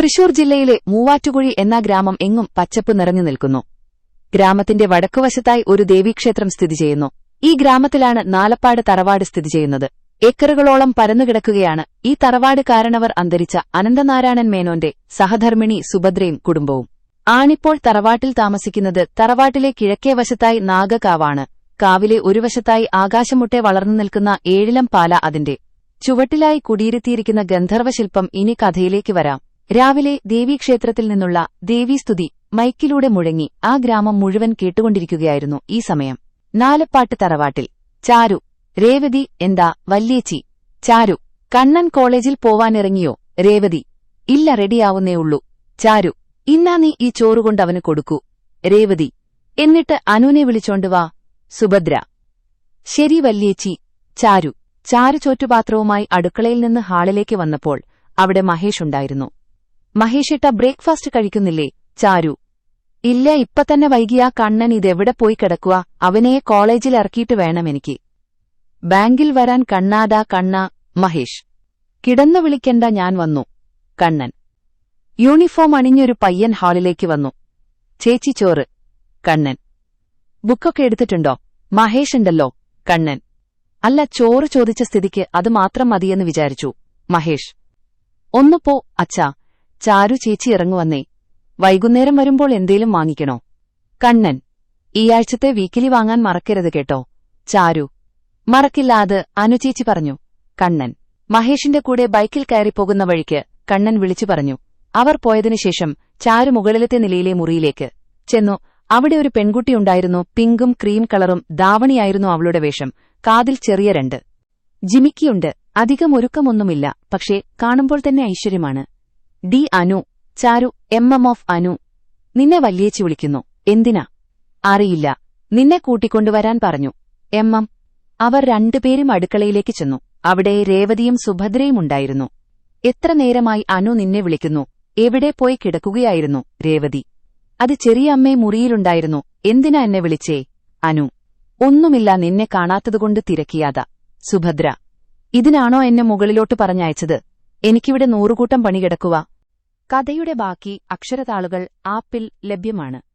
തൃശൂർ ജില്ലയിലെ മൂവാറ്റുകുഴി എന്ന ഗ്രാമം എങ്ങും പച്ചപ്പ് നിറഞ്ഞു നിൽക്കുന്നു. ഗ്രാമത്തിന്റെ വടക്കുവശത്തായി ഒരു ദേവീക്ഷേത്രം സ്ഥിതി ചെയ്യുന്നു. ഈ ഗ്രാമത്തിലാണ് നാലപ്പാട് തറവാട് സ്ഥിതി ചെയ്യുന്നത്. ഏക്കറുകളോളം പരന്നുകിടക്കുകയാണ്. ഈ തറവാട് കാരണവർ അന്തരിച്ച അനന്തനാരായണൻ മേനോന്റെ സഹധർമ്മിണി സുഭദ്രയും കുടുംബവും. ആണിപ്പോൾ തറവാട്ടിൽ താമസിക്കുന്നത് തറവാട്ടിലെ കിഴക്കേ വശത്തായി നാഗകാവാണ്. കാവിലെ ഒരു വശത്തായി ആകാശമുട്ടെ വളർന്നു നിൽക്കുന്ന ഏഴിലം പാല അതിന്റെ ചുവട്ടിലായി കുടിയിരുത്തിയിരിക്കുന്ന ഗന്ധർവശില്പം ഇനി കഥയിലേക്ക് വരാം. രാവിലെ ദേവീക്ഷേത്രത്തിൽ നിന്നുള്ള ദേവീസ്തുതി മൈക്കിലൂടെ മുഴങ്ങി ആ ഗ്രാമം മുഴുവൻ കേട്ടുകൊണ്ടിരിക്കുകയായിരുന്നു ഈ സമയം. നാലപ്പാട്ട് തറവാട്ടിൽ. ചാരു രേവതി എന്താ വല്യേച്ചി. ചാരു കണ്ണൻ കോളേജിൽ പോവാനിറങ്ങിയോ? രേവതി ഇല്ല റെഡിയാവുന്നേ ഉള്ളൂ. ചാരു ഇന്നാ നീ ഈ ചോറുകൊണ്ട് അവന് കൊടുക്കൂ. രേവതി എന്നിട്ട് അനുവിനെ വിളിച്ചോണ്ട് വാ. സുഭദ്ര. ശരി വല്യേച്ചി. ചാരു ചാരു ചോറ്റുപാത്രവുമായി അടുക്കളയിൽ നിന്ന് ഹാളിലേക്ക് വന്നപ്പോൾ അവിടെ മഹേഷ് ഉണ്ടായിരുന്നു. മഹേഷിട്ട ബ്രേക്ക്ഫാസ്റ്റ് കഴിക്കുന്നില്ലേ? ചാരു. ഇല്ല ഇപ്പൊ തന്നെ വൈകിയാ കണ്ണൻ ഇതെവിടെ പോയി കിടക്കുക അവനെ കോളേജിൽ ഇറക്കിയിട്ട് വേണം എനിക്ക്. ബാങ്കിൽ വരാൻ കണ്ണാദാ കണ്ണ മഹേഷ്. കിടന്നു വിളിക്കണ്ട ഞാൻ വന്നു. കണ്ണൻ. യൂണിഫോം അണിഞ്ഞൊരു പയ്യൻ ഹാളിലേക്ക് വന്നു. ചേച്ചി ചോറ്. കണ്ണൻ. ബുക്കൊക്കെ എടുത്തിട്ടുണ്ടോ? മഹേഷ് ഉണ്ടല്ലോ. കണ്ണൻ. അല്ല ചോറ് ചോദിച്ച സ്ഥിതിക്ക് അത് മാത്രം മതിയെന്ന് വിചാരിച്ചു. മഹേഷ്. ഒന്ന് പോ അച്ഛാ. ചാരു ചേച്ചി ഇറങ്ങുവന്നേ. വൈകുന്നേരം വരുമ്പോൾ എന്തേലും വാങ്ങിക്കണോ? കണ്ണൻ ഈ ആഴ്ചത്തെ വീക്കിലി വാങ്ങാൻ മറക്കരുത് കേട്ടോ. ചാരു മറക്കില്ല അത് അനുചേച്ചി പറഞ്ഞു. കണ്ണൻ മഹേഷിന്റെ കൂടെ ബൈക്കിൽ കയറിപ്പോകുന്ന വഴിക്ക് കണ്ണൻ വിളിച്ചു പറഞ്ഞു. അവർ പോയതിനുശേഷം ചാരു മുകളിലത്തെ നിലയിലെ മുറിയിലേക്ക് ചെന്നു. അവിടെ ഒരു പെൺകുട്ടിയുണ്ടായിരുന്നു പിങ്കും ക്രീം കളറും ദാവണിയായിരുന്നു അവളുടെ വേഷം. കാതിൽ ചെറിയ രണ്ട്. ജിമിക്കിയുണ്ട്. അധികം ഒരുക്കമൊന്നുമില്ല. പക്ഷേ കാണുമ്പോൾ തന്നെ ഐശ്വര്യമാണ്. D Anu Charu M M of Anu. നിന്നെ വല്യേച്ചി വിളിക്കുന്നു. എന്തിനാ? അറിയില്ല. നിന്നെ കൂട്ടിക്കൊണ്ടുവരാൻ പറഞ്ഞു. M M. അവർ രണ്ടുപേരും അടുക്കളയിലേക്ക് ചെന്നു. അവിടെ രേവതിയും സുഭദ്രയും ഉണ്ടായിരുന്നു. എത്ര നേരമായി അനു നിന്നെ വിളിക്കുന്നു? എവിടെ പോയി കിടക്കുകയായിരുന്നു രേവതി? അത് ചെറിയ അമ്മേ മുറിയിലുണ്ടായിരുന്നു. എന്തിനാ എന്നെ വിളിച്ചേ? അനു. ഒന്നുമില്ല നിന്നെ കാണാത്തതുകൊണ്ട് തിരക്കിയാത. സുഭദ്ര. ഇതിനാണോ എന്നെ മുകളിലോട്ട് പറഞ്ഞയച്ചത്? എനിക്കിവിടെ നൂറുകൂട്ടം പണി കിടക്കുക കഥയുടെ ബാക്കി അക്ഷരതാളുകൾ ആപ്പിൽ ലഭ്യമാണ്.